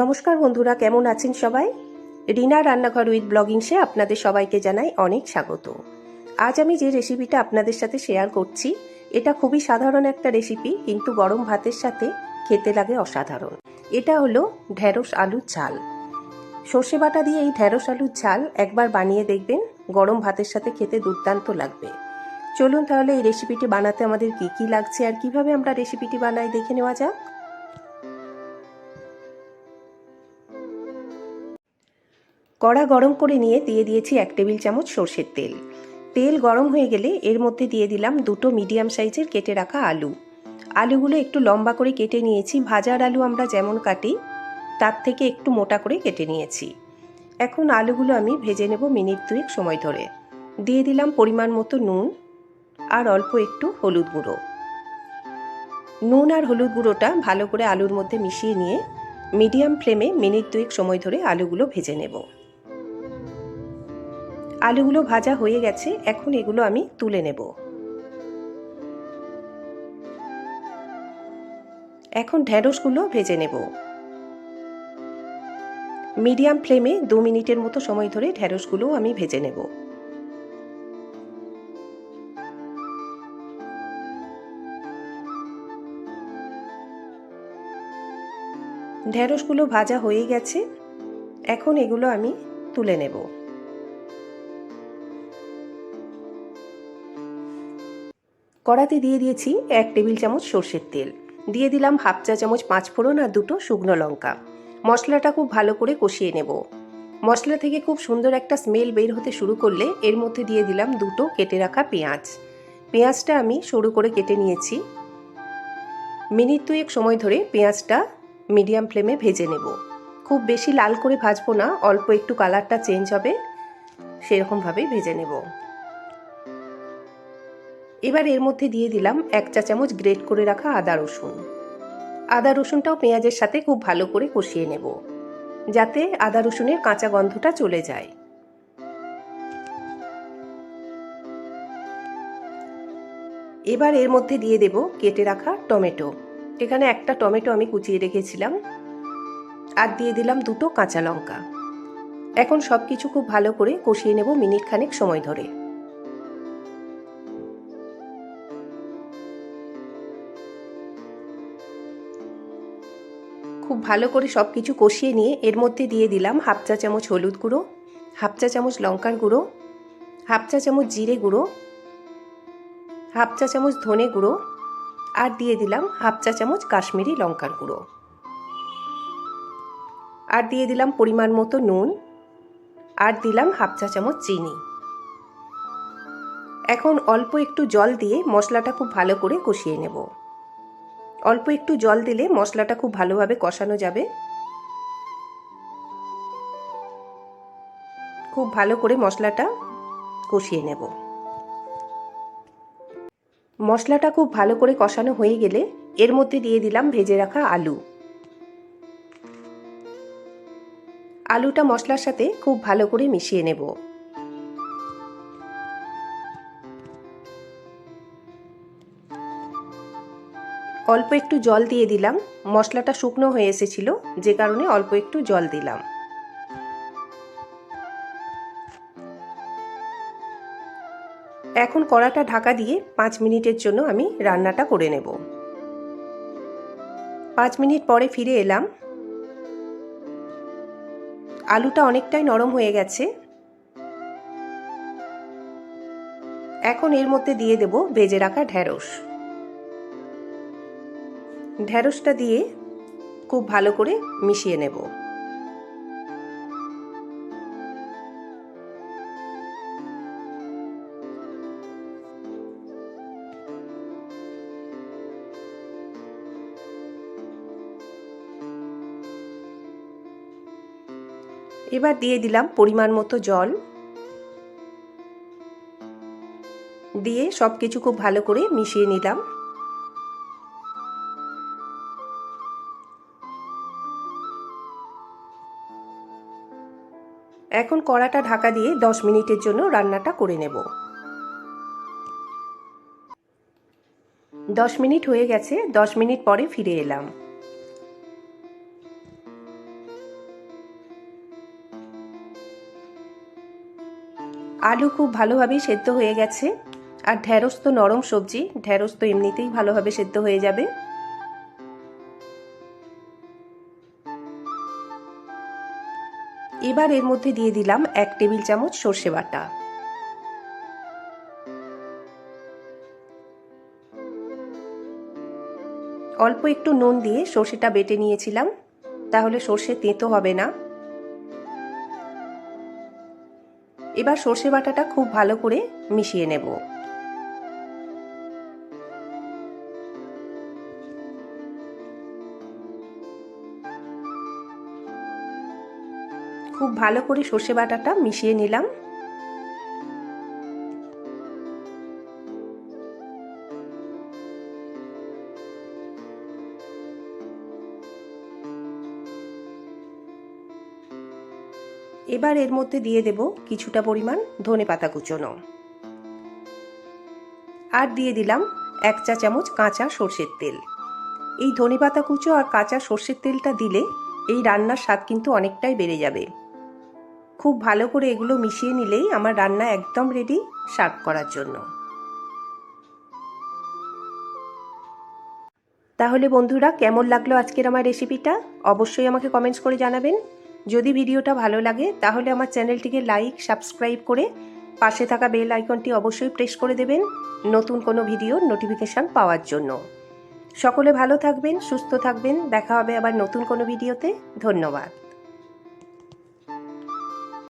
নমস্কার বন্ধুরা, কেমন আছেন সবাই? রিনা রান্নাঘর উইথ ব্লগিংসে আপনাদের সবাইকে জানাই অনেক স্বাগত। আজ আমি যে রেসিপিটা আপনাদের সাথে শেয়ার করছি, এটা খুবই সাধারণ একটা রেসিপি কিন্তু গরম ভাতের সাথে খেতে লাগে অসাধারণ। এটা হলো ঢ্যাঁড়স আলুর ঝাল। সর্ষে বাটা দিয়ে এই ঢ্যাঁড়স আলুর ঝাল একবার বানিয়ে দেখবেন, গরম ভাতের সাথে খেতে দুর্দান্ত লাগবে। চলুন তাহলে এই রেসিপিটি বানাতে আমাদের কি কি লাগছে আর কীভাবে আমরা রেসিপিটি বানাই দেখে নেওয়া যাক। কড়া গরম করে নিয়ে দিয়ে দিয়েছি এক টেবিল চামচ সর্ষের তেল। তেল গরম হয়ে গেলে এর মধ্যে দিয়ে দিলাম দুটো মিডিয়াম সাইজের কেটে রাখা আলু। আলুগুলো একটু লম্বা করে কেটে নিয়েছি, ভাজার আলু আমরা যেমন কাটি, তার থেকে একটু মোটা করে কেটে নিয়েছি। এখন আলুগুলো আমি ভেজে নেব মিনিট দুয়েক সময় ধরে। দিয়ে দিলাম পরিমাণ মতো নুন আর অল্প একটু হলুদ গুঁড়ো। নুন আর হলুদ গুঁড়োটা ভালো করে আলুর মধ্যে মিশিয়ে নিয়ে মিডিয়াম ফ্লেমে মিনিট দুয়েক সময় ধরে আলুগুলো ভেজে নেব। আলুগুলো ভাজা হয়ে গেছে, এখন এগুলো আমি তুলে নেব। এখন ঢ্যাঁড়সগুলো ভেজে নেব। মিডিয়াম ফ্লেমে দু মিনিটের মতো সময় ধরে ঢ্যাঁড়সগুলো আমি ভেজে নেব। ঢ্যাঁড়সগুলো ভাজা হয়ে গেছে, এখন এগুলো আমি তুলে নেব। কড়াতে দিয়ে দিয়েছি এক টেবিল চামচ সর্ষের তেল। দিয়ে দিলাম হাফ চা চামচ পাঁচ ফোড়ন আর দুটো শুকনো লঙ্কা। মশলাটা খুব ভালো করে কষিয়ে নেব। মশলা থেকে খুব সুন্দর একটা স্মেল বের হতে শুরু করলে এর মধ্যে দিয়ে দিলাম দুটো কেটে রাখা পেঁয়াজ। পেঁয়াজটা আমি সরু করে কেটে নিয়েছি। মিনিট দুয়েক সময় ধরে পেঁয়াজটা মিডিয়াম ফ্লেমে ভেজে নেব। খুব বেশি লাল করে ভাজবো না, অল্প একটু কালারটা চেঞ্জ হবে, সেরকমভাবেই ভেজে নেব। এবার এর মধ্যে দিয়ে দিলাম এক চা চামচ গ্রেট করে রাখা আদা রসুন। আদা রসুনটাও পেঁয়াজের সাথে খুব ভালো করে কষিয়ে নেব, যাতে আদা রসুনের কাঁচা গন্ধটা চলে যায়। এবার এর মধ্যে দিয়ে দেব কেটে রাখা টমেটো। এখানে একটা টমেটো আমি কুচিয়ে রেখেছিলাম, আর দিয়ে দিলাম দুটো কাঁচা লঙ্কা। এখন সব কিছু খুব ভালো করে কষিয়ে নেব মিনিট খানেক সময় ধরে। ভালো করে সব কিছু কষিয়ে নিয়ে এর মধ্যে দিয়ে দিলাম হাফ চা চামচ হলুদ গুঁড়ো, হাফ চা চামচ লঙ্কার গুঁড়ো, হাফ চা চামচ জিরে গুঁড়ো, হাফ চা চামচ ধনে গুঁড়ো আর দিয়ে দিলাম হাফ চা চামচ কাশ্মীরি লঙ্কার গুঁড়ো। আর দিয়ে দিলাম পরিমাণ মতো নুন আর দিলাম হাফ চা চামচ চিনি। এখন অল্প একটু জল দিয়ে মশলাটা খুব ভালো করে কষিয়ে নেব। অল্প একটু জল দিলে মশলাটা খুব ভালোভাবে কষানো যাবে। খুব ভালো করে মশলাটা কষিয়ে নেব। মশলাটা খুব ভালো করে কষানো হয়ে গেলে এর মধ্যে দিয়ে দিলাম ভেজে রাখা আলু। আলুটা মশলার সাথে খুব ভালো করে মিশিয়ে নেব। অল্প একটু জল দিয়ে দিলাম। মশলাটা শুকনো হয়ে এসেছিল, যে কারণে অল্প একটু জল দিলাম। এখন কড়াটা ঢাকা দিয়ে পাঁচ মিনিটের জন্য আমি রান্নাটা করে নেব। পাঁচ মিনিট পরে ফিরে এলাম। আলুটা অনেকটাই নরম হয়ে গেছে। এখন এর মধ্যে দিয়ে দেব ভেজে রাখা ঢ্যাঁড়স ঢ্যাঁড়সটা দিয়ে খুব ভালো করে মিশিয়ে নেব। এবার দিয়ে দিলাম পরিমাণ মতো জল। দিয়ে সব কিছু খুব ভালো করে মিশিয়ে নিলাম। এখন কড়াটা ঢাকা দিয়ে 10 মিনিটের জন্য রান্নাটা করে নেব। 10 মিনিট হয়ে গেছে 10 মিনিট পরে ফিরে এলাম। আলু খুব ভালোভাবেই সেদ্ধ হয়ে গেছে। আর ঢ্যাঁড়স তো নরম সবজি ঢ্যাঁড়স তো এমনিতেই ভালোভাবে সেদ্ধ হয়ে যাবে। এবার এর মধ্যে দিয়ে দিলাম এক টেবিল চামচ সর্ষে বাটা। অল্প একটু নুন দিয়ে সর্ষেটা বেটে নিয়েছিলাম, তাহলে সর্ষে তেঁতো হবে না। এবার সর্ষে বাটাটা খুব ভালো করে মিশিয়ে নেব। খুব ভালো করে সর্ষে বাটাটা মিশিয়ে নিলাম। এবার এর মধ্যে দিয়ে দেব কিছুটা পরিমাণ ধনে পাতা কুচোনো। আর দিয়ে দিলাম এক চা চামচ কাঁচা সর্ষের তেল। এই ধনে পাতা কুচো আর কাঁচা সর্ষের তেলটা দিলে এই রান্নার স্বাদ কিন্তু অনেকটাই বেড়ে যাবে। খুব ভালো করে এগুলো মিশিয়ে নিলেই আমার রান্না একদম রেডি সার্ভ করার জন্য। তাহলে বন্ধুরা, কেমন লাগল আজকের আমার রেসিপিটা? অবশ্যই আমাকে কমেন্টস করে জানাবেন। যদি ভিডিওটা ভালো লাগে, তাহলে আমার চ্যানেলটিকে লাইক সাবস্ক্রাইব করে পাশে থাকা বেল আইকনটি অবশ্যই প্রেস করে দেবেন নতুন কোনো ভিডিওর নোটিফিকেশান পাওয়ার জন্য। সকলে ভালো থাকবেন, সুস্থ থাকবেন, দেখা হবে আবার নতুন কোনো ভিডিওতে ধন্যবাদ।